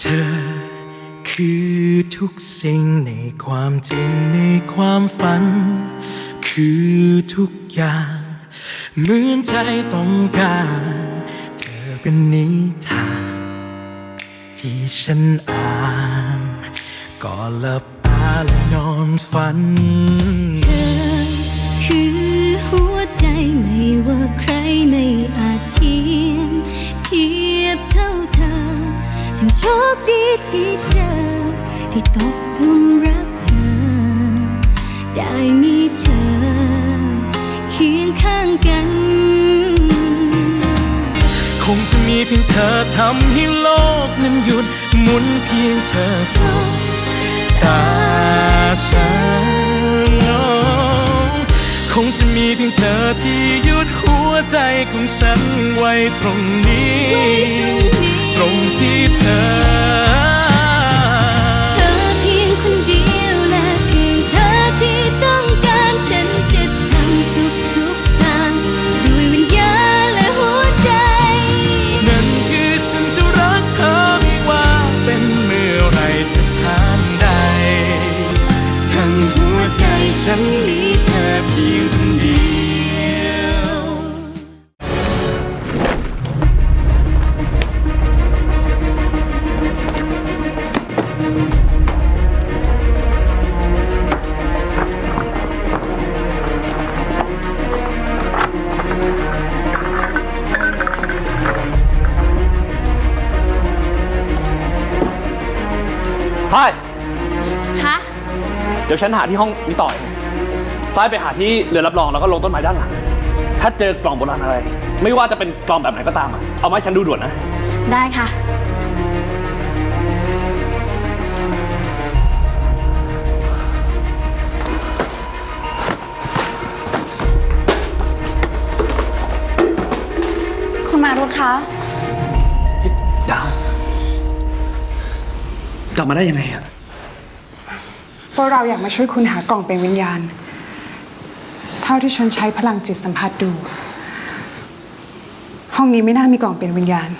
เธอ คือทุกสิ่งในความจริงในความฝัน คือทุกอย่างเหมือนใจต้องการ เธอเป็นนิทานที่ฉันอ่านก่อนหลับตาและนอนฝัน เธอคือหัวใจไม่ว่าใครไม่ โชคดีที่เจอ ที่ตกลุมรักเธอ ได้มีเธอ เคียงข้างกัน คงจะมีเพียงเธอทำให้โลกนั้นหยุดหมุนเพียงเธอสบตาฉัน มีเพียงเธอที่หยุดหัวใจของฉันไว้ตรงนี้ไว้ตรงนี้ตรงที่เธอ เดี๋ยวฉันหาที่ห้องนี้ต่อยฝ้ายไปหาที่เรือรับรองแล้วก็ลงต้นไม้ด้านหลัง ถ้าเจอกล่องโบราณอะไร ไม่ว่าจะเป็นกล่องแบบไหนก็ตามอะเอามาให้ฉันดูด่วนนะ ได้ค่ะ คุณมารุธคะ ดาวกลับมาได้ยังไงอะพ วกเราอยากมาช่วยคุณหากล่องเป็นวิญญาณ เท่าที่ฉันใช้พลังจิตสัมผัสดู ห้องนี้ไม่น่ามีกล่องเป็นวิญญาณ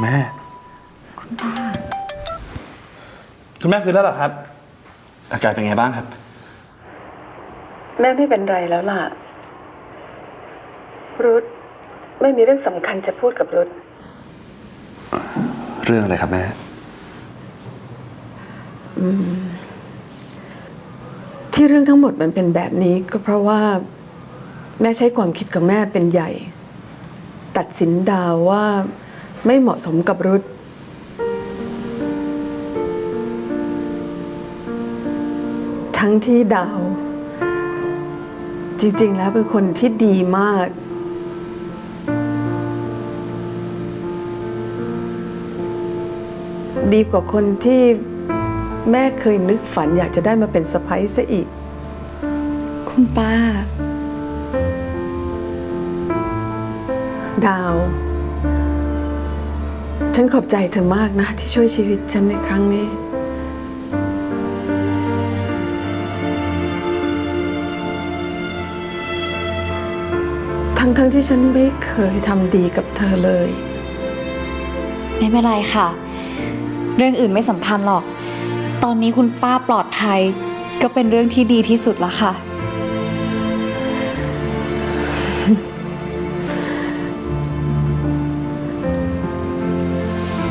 แม่ คุณพ่อคุณแม่ฟื้นแล้วเหรอครับ อาการเป็นไงบ้างครับ แม่ไม่เป็นไรแล้วล่ะ รุธ ไม่มีเรื่องสำคัญจะพูดกับรุธเรื่องอะไรครับแม่ ที่เรื่องทั้งหมดมันเป็นแบบนี้ก็เพราะว่า แม่ใช้ความคิดของแม่เป็นใหญ่ ตัดสินดาวว่าไม่เหมาะสมกับรุธทั้งที่ดาว จริงๆแล้วเป็นคนที่ดีมาก ดีกว่าคนที่แม่เคยนึกฝันอยากจะได้มาเป็นสะพ้ยซะอีก คุณป้า ดาว ฉันขอบใจเธอมากนะ ที่ช่วยชีวิตฉันในครั้งนี้ ทั้งๆที่ฉันไม่เคยทำดีกับเธอเลย ไม่เป็นไรค่ะ เรื่องอื่นไม่สำคัญหรอก ตอนนี้คุณป้าปลอดภัย ก็เป็นเรื่องที่ดีที่สุดแล้วค่ะ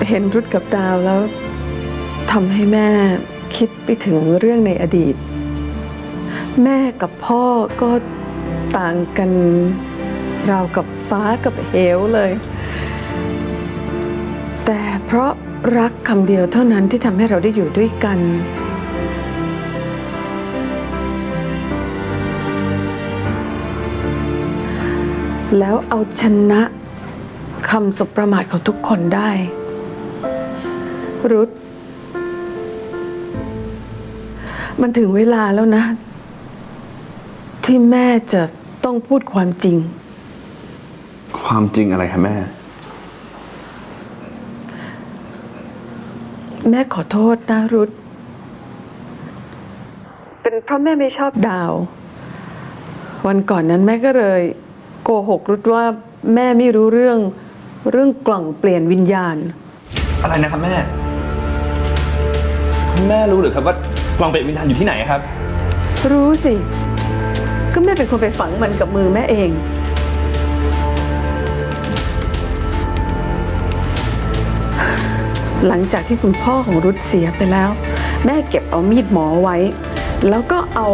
เห็นรุดกับดาวแล้วทำให้แม่คิดไปถึงเรื่องในอดีต แม่กับพ่อก็ต่างกันราวกับฟ้ากับเหวเลย แต่เพราะ รักคำเดียวเท่านั้นที่ทำให้เราได้อยู่ด้วยกัน แล้วเอาชนะคำสบประมาทของทุกคนได้ รุธมันถึงเวลาแล้วนะ ที่แม่จะต้องพูดความจริง ความจริงอะไรครับแม่ แม่ขอโทษนะรุธเป็นเพราะแม่ไม่ชอบดาว วันก่อนนั้นแม่ก็เลยโกหกรุดว่าแม่ไม่รู้เรื่องเรื่องกล่องเปลี่ยนวิญญาณ อะไรนะครับแม่ แม่รู้หรือครับว่ากล่องเป็ดวิญญาณอยู่ที่ไหนครับ รู้สิ ก็แม่เป็นคนไปฝังมันกับมือแม่เอง หลังจากที่คุณพ่อของรุดเสียไปแล้ว แม่เก็บเอามีดหมอไว้ แล้วก็เอา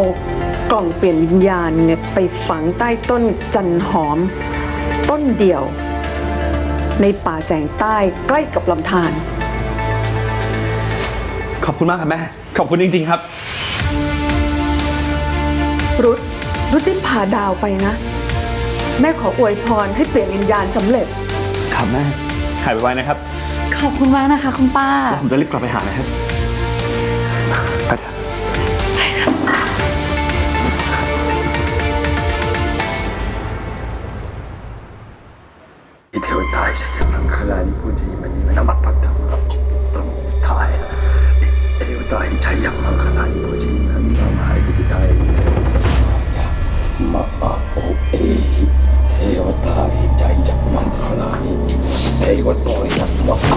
กล่องเปลี่ยนวิญญาณเนี่ยไปฝังใต้ต้นจันหอม ต้นเดียว ในป่าแสงใต้ใกล้กับลำธารขอบคุณมากครับแม่ ขอบคุณจริงๆครับ รุดรุดได้พาดาวไปนะ แม่ขออวยพรให้เปลี่ยนวิญญาณสำเร็จ ครับแม่หายไปไวๆนะครับ ขอบคุณมากนะคะคุณป้า แล้วผมจะรีบกลับไปหานะครับไปเถอะ 이 태웠다 이제 칼라니 보지 만이 나만 봤다 너무 다해 이 태웠다 인자 양만 칼라니 보지 난 나마 아이들이 다해 마마 오에이 태웠다 인자 양만 칼라니 태웠다 양만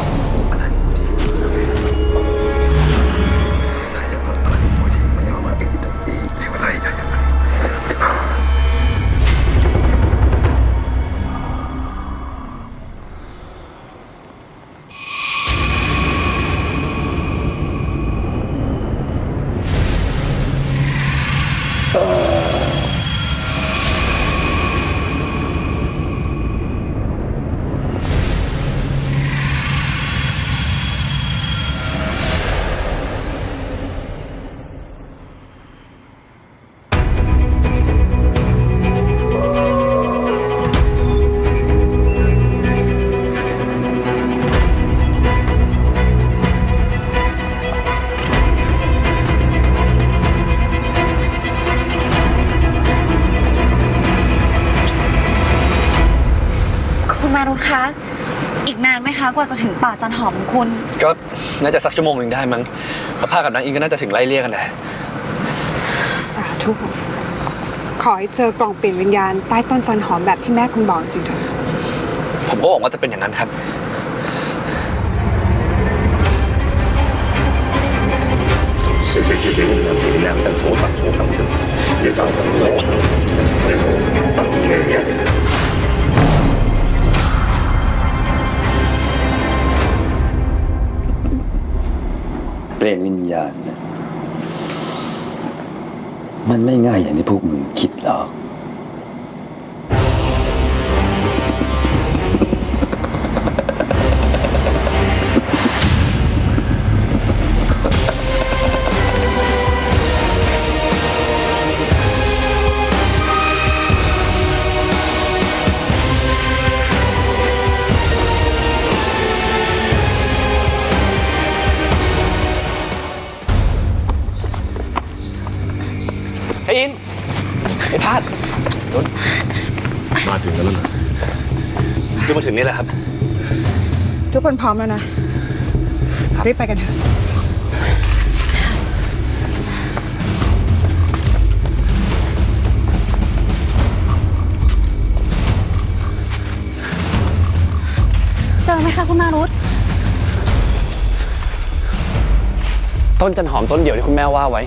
จะถึงป่าจันหอมของคุณ ก็น่าจะสักชั่วโมงหนึ่งได้มั้งสภาพกับนางอิงก็น่าจะถึงไล่เรียกกันแหละ สาธุ ขอให้เจอกล่องเปลี่ยนวิญญาณใต้ต้นจันหอมแบบที่แม่คุณบอกจริงเถอะ ผมก็หวังว่าจะเป็นอย่างนั้นครับ 谢谢谢谢你们给两等所长所等的，也找到我，最后等你们。 เปลี่ยนวิญญาณ มันไม่ง่ายอย่างที่พวกมึงคิดหรอก มาถึงนี่แหละครับ ทุกคนพร้อมแล้วนะรีบไปกันเถอะเจอไหมคะคุณมารุธต้นจันหอมต้นเดียวที่คุณแม่ว่าไว้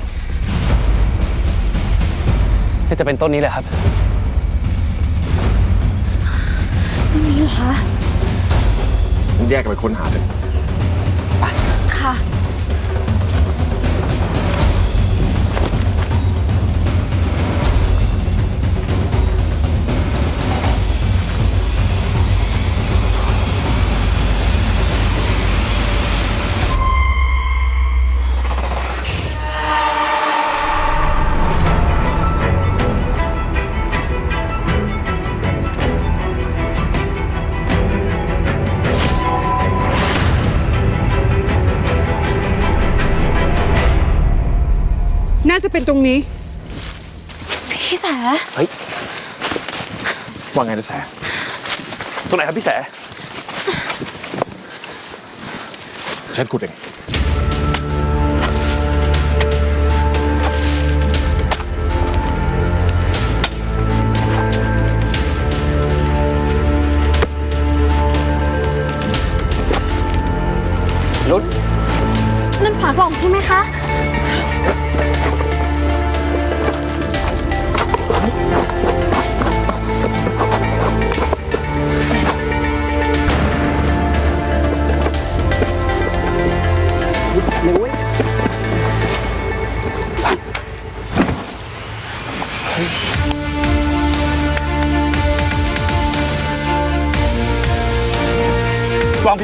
น่าจะเป็นต้นนี้แหละครับ คะ แยกกันไปค้นหาเถอะ จะเป็นตรงนี้ พี่แสเฮ้ยว่าไงนะแสตรงไหนครับพี่แสฉันขุดเองลุ้นนั่นฝากล่องใช่ไหมคะ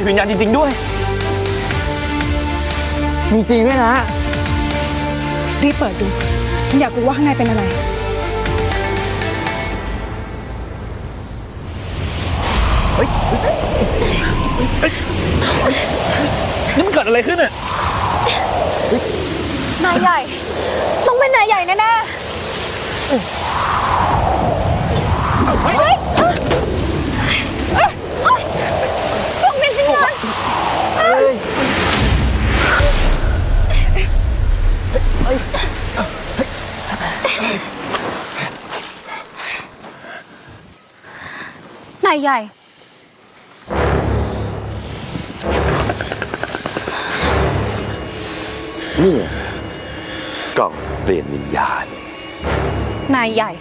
วิญญาณจริง ๆ ด้วย มีจริงด้วยนะ รีบเปิดดู ฉันอยากรู้ว่าข้างในเป็นอะไรนี่มันเกิดอะไรขึ้นอะ นายใหญ่ ต้องเป็นนายใหญ่แน่ๆ ใหญ่ นี่ไงกล่องเปลี่ยนวิญญาณ นายใหญ่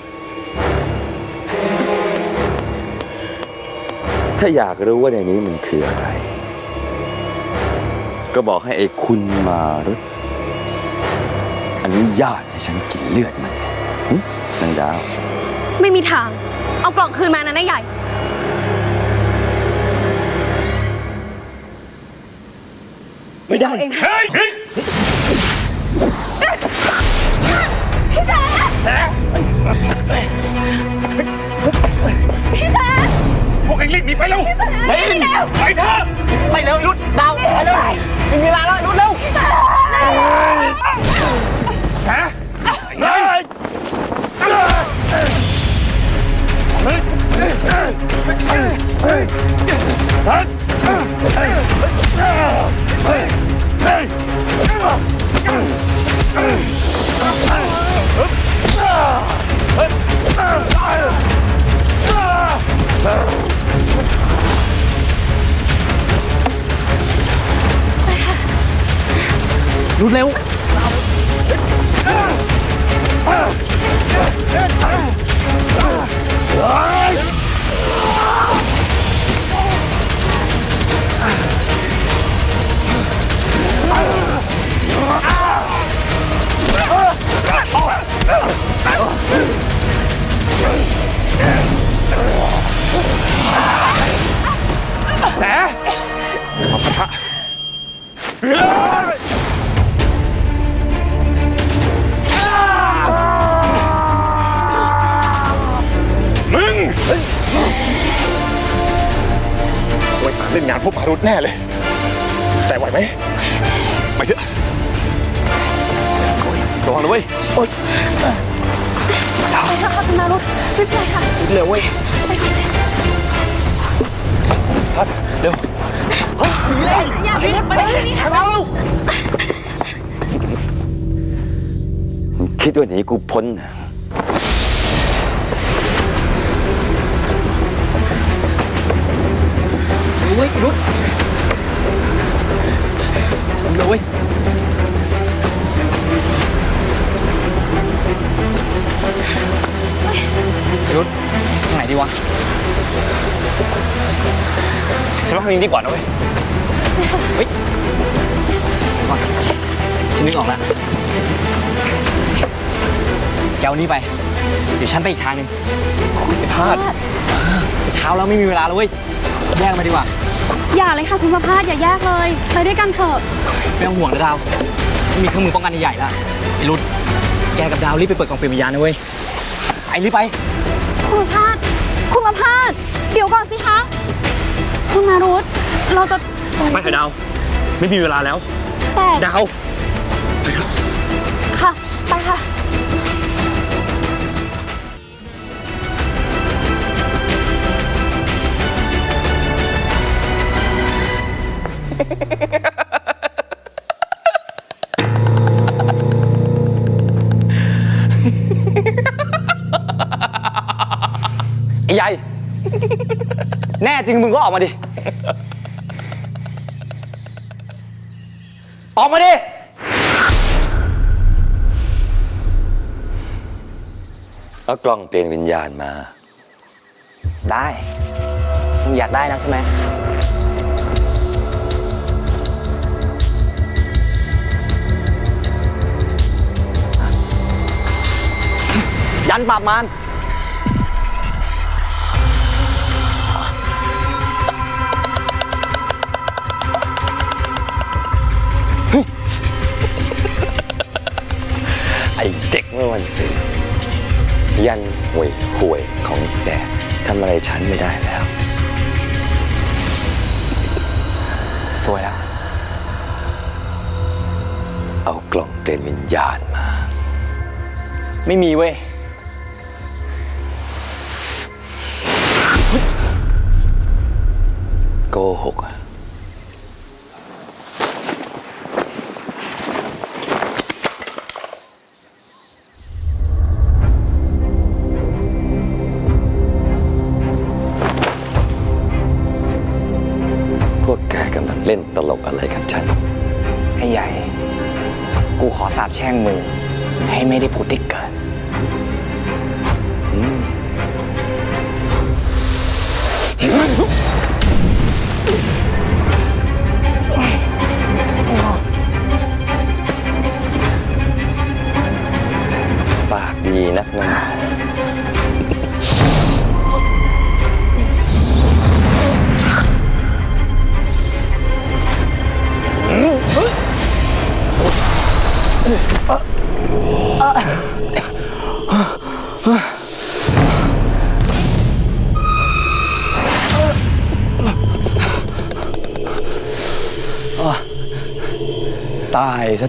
ถ้าอยากรู้ว่าในนี้มันคืออะไร ก็บอกให้ไอ้คุณมารุตอนุญาตให้ฉันกินเลือดมันสิหึนางดาว ไม่มีทาง เอากล่องคืนมานะนายใหญ่ ไม่ได้เองเฮ้ยเฮ้ยพวกเอ็งรีบหนีไปเร็วไปไปเถอะไปเร็วรุดดาวไปเร็วมีเวลาแล้วรุดเร็วฮะเฮ้ยเฮ้ยเฮ้ยเฮ้ย รุดเร็ว แจ๋ขอบคุณพระมึงไว้ตามเล่นงานพวกมารุดแน่เลย ค่ะเร็วเว้ยพัดเร็วอย่าไปไปเลยนี่ค่ะมึงคิดว่าหนีกูพ้นเห วะฉันว่าทางนี้ดีกว่านะเว้ยเฮ้ยก่อนฉันนึกออกแล้วแกเอานี่ไป เดี๋ยวฉันไปอีกทางหนึ่งไปพลาด จะเช้าแล้วไม่มีเวลาแล้วเว้ยแยกมาดีกว่า อย่าเลยค่ะคุณประภาสอย่าแยกเลย ไปด้วยกันเถอะ ไม่ต้องห่วงนะดาว ฉันมีเครื่องมือป้องกันใหญ่ๆแล้วไอ้รุดแกกับดาวรีบไปเปิดกล่องเปลี่ยนวิญญาณนะเว้ย ไอ้รีบไป คุณประภาส คุณประภาสเดี๋ยวก่อนสิคะ คุณมารุตเราจะไม่เถอะดาว ไม่มีเวลาแล้ว แต่ดาวค่ะ ไปค่ะ ไอ้ใหญ่ แน่จริงมึงก็ออกมาดิ ออกมาดิ เอากล่องเปลี่ยนวิญญาณมา ได้ มึงอยากได้นะใช่ไหม ยันปราบมาร ไอเด็กเมื่อวันศุกร์ยันห่วยห่วยของแกทำอะไรฉันไม่ได้แล้วสวยแล้ว เอากล่องเกณฑ์วิญญาณมา ไม่มีเว้ย โกหก ตลกอะไรกับฉัน ไอ้ใหญ่ กูขอสาบแช่งมึง ให้ไม่ได้ผุดได้เกิดป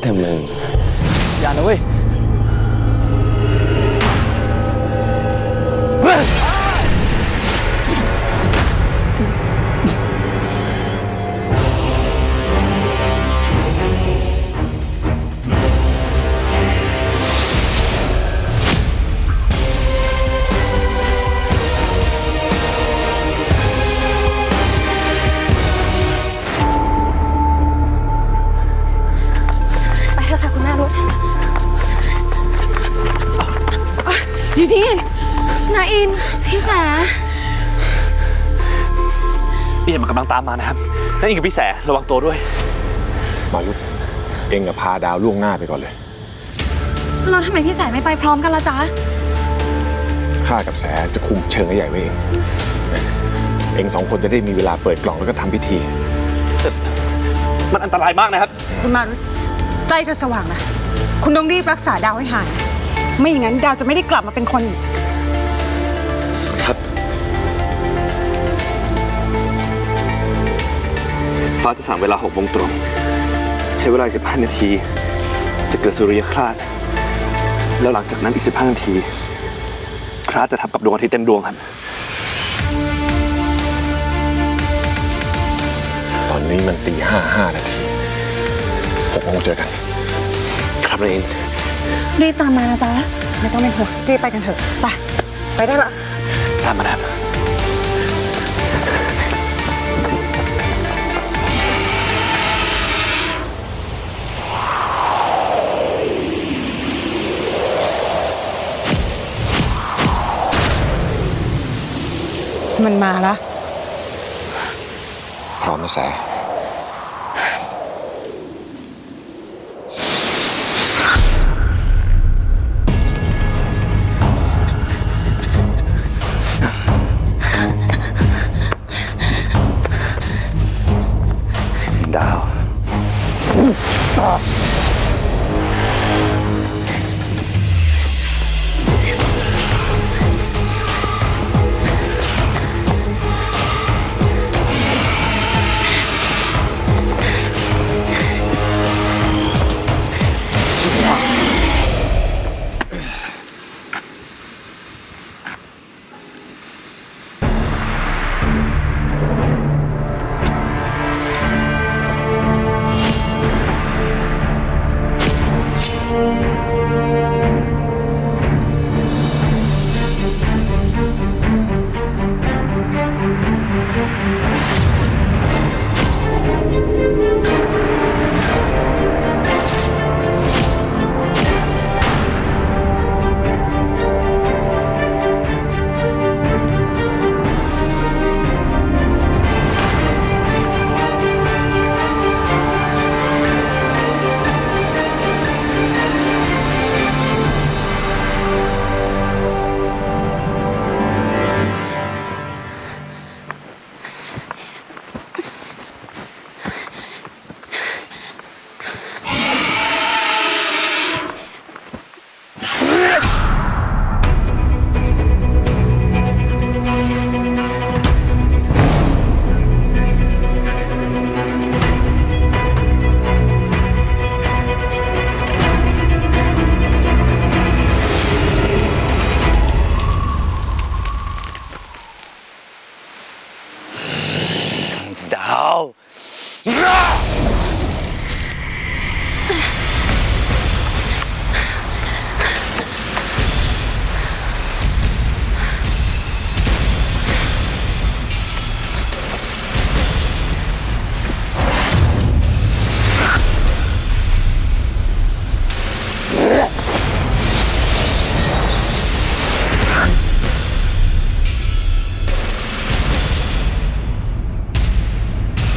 ตายซ อยู่นี่นาอิน พี่แสพี่เห็นมันกำลังตามมานะครับนั่นเองกับพี่แสระวังตัวด้วย มารุตเองกับพาดาวล่วงหน้าไปก่อนเลย เราทำไมพี่แสไม่ไปพร้อมกันละจ๊ะ ข้ากับแสจะคุมเชิงไอ้ใหญ่ไว้เองนะเองสองคนจะได้มีเวลาเปิดกล่องแล้วก็ทำพิธี มันอันตรายมากนะครับ คุณมารุตใกล้จะสว่างแล้วคุณต้องรีบรักษาดาวให้หาย ไม่อย่างนั้นดาวจะไม่ได้กลับมาเป็นคนอีก ครับ ฟ้าจะสั่งเวลา6โมงตรง ใช้เวลา15นาที จะเกิดสุริยคราสแล้วหลังจากนั้นอีก15นาที คราสจะทับกับดวงอาทิตย์เต็มดวงครับ ตอนนี้มันตีห้าห้านาทีหกโมงเจอกัน ครับนายเอง รีบตามมานะจ๊ะ ไม่ต้องเป็นห่วงรีบไปกันเถอะ ไป ไปได้ละ ตามมานะครับมันมาแล้วพร้อมนะแส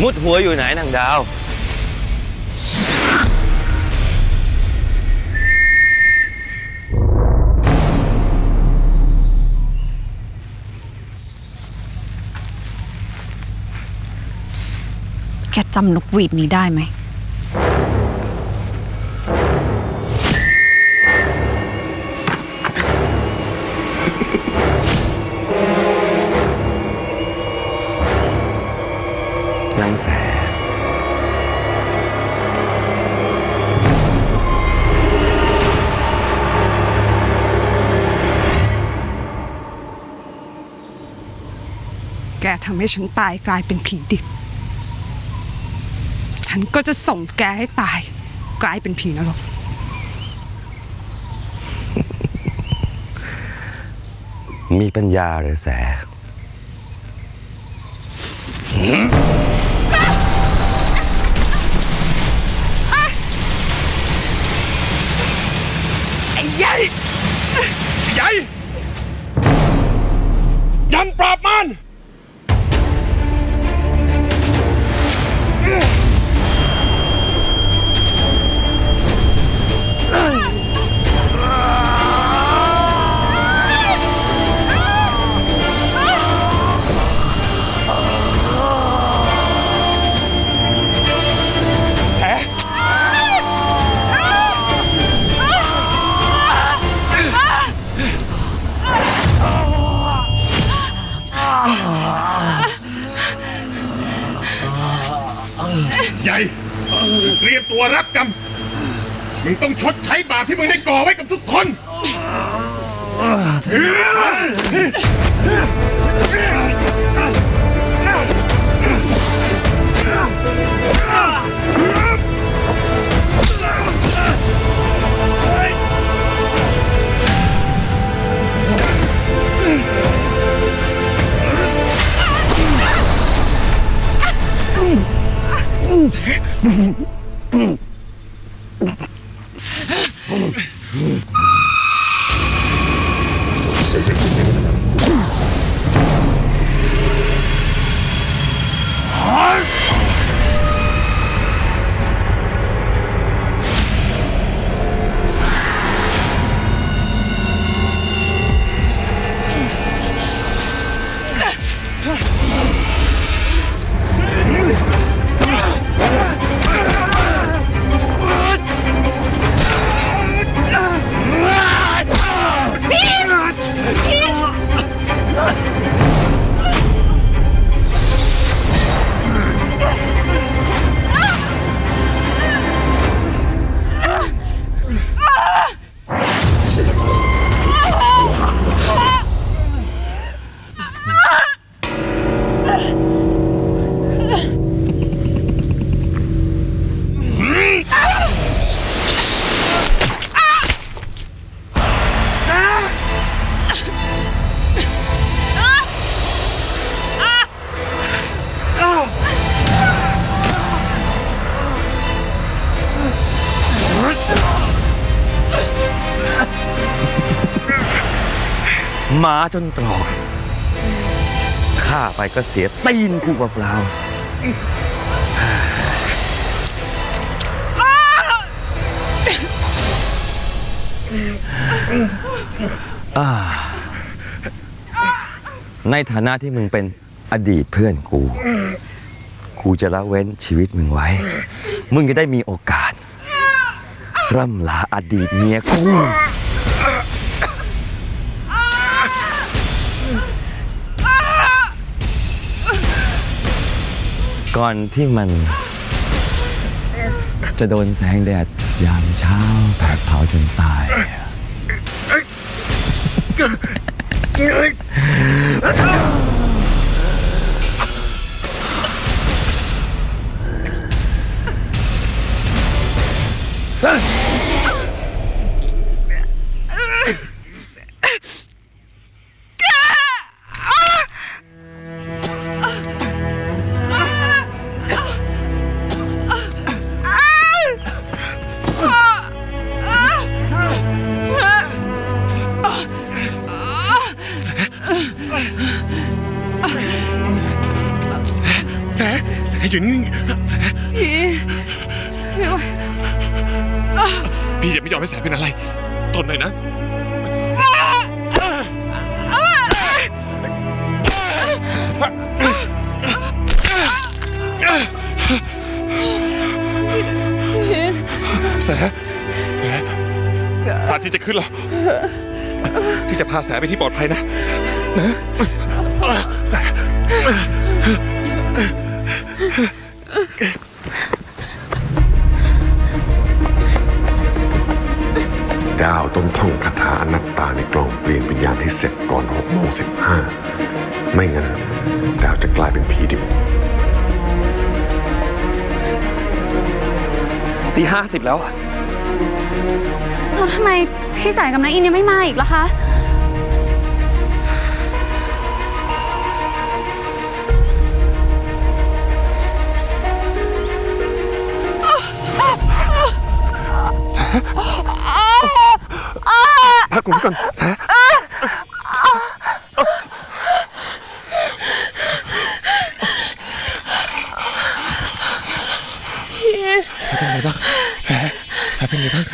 มุดหัวอยู่ไหนนางดาว แกจำนกหวีดนี้ได้ไหม ทำให้ฉันตายกลายเป็นผีดิบ ฉันก็จะส่งแกให้ตาย กลายเป็นผีนรก มีปัญญาหรือแสใหญ่ ยังปราบมัน แใหญ่เตรียมตัวรับกรรม มึงต้องชดใช้บาปที่มึงได้ก่อไว้กับทุกคน Mm-hmm. หมาจนตรอกฆ่าไปก็เสียตีนกูเปล่าๆอ่าในฐานะที่มึงเป็นอดีตเพื่อนกู กูจะละเว้นชีวิตมึงไว้ มึงจะได้มีโอกาส ร่ำลาอดีตเมียกู ก่อนที่มัน จะโดนแสงแดดยามเช้าแผดเผาจนตาย เสไปที่ปลอดภัยนะ นะแสดาวต้องท่องคาถาอนัตตาในกล่องเปลี่ยนวิญญาณให้เสร็จก่อน6โมง15 ไม่งั้น ดาวจะกลายเป็นผีดิบตีห้าสิบแล้วอะแล้วทำไมพี่จ่ายกับนายอินยังไม่มาอีกล่ะคะ พักก่อนก่อนแสแสเป็นไงบ้างแสแสเป็นไงบ้าง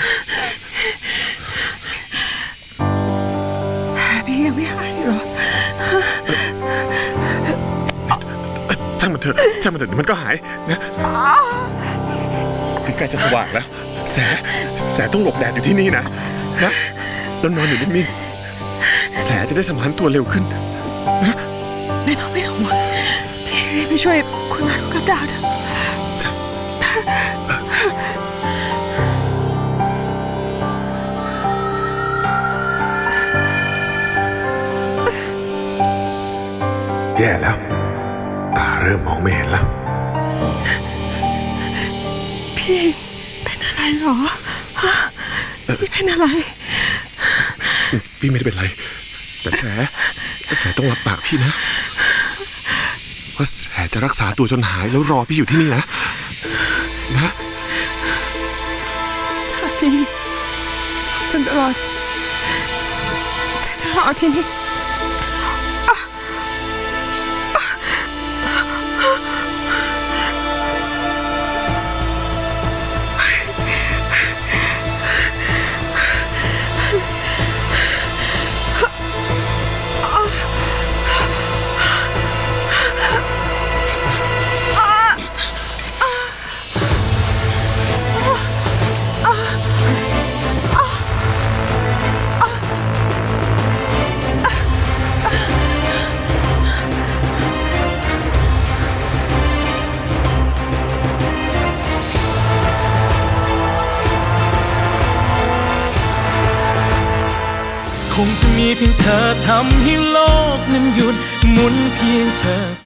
พี่ยังไม่หายเหรอช่างมันเถอะช่างมันเถอะเดี๋ยวมันก็หายนะใกล้จะสว่างแล้ว แสแสต้องหลบแดดอยู่ที่นี่นะนะ แล้วนอนอยู่นิ่งๆแสจะได้สมานตัวเร็วขึ้น ไม่ต้องไม่ต้องห่วงพี่รีบไปช่วยคุณนายกับดาวเถอะแย่แล้ว ตาเริ่มมองไม่เห็นแล้ว พี่เป็นอะไรเหรอฮะพี่เป็นอะไร พี่ไม่ได้เป็นไร แต่แสแสต้องรับปากพี่นะว่าแสจะรักษาตัวจนหายแล้วรอพี่อยู่ที่นี่นะ นะถ้าพี่ฉันจะรอฉันจะรอที่นี่ มีเพียงเธอทำให้โลกนั้นหยุดหมุนเพียงเธอ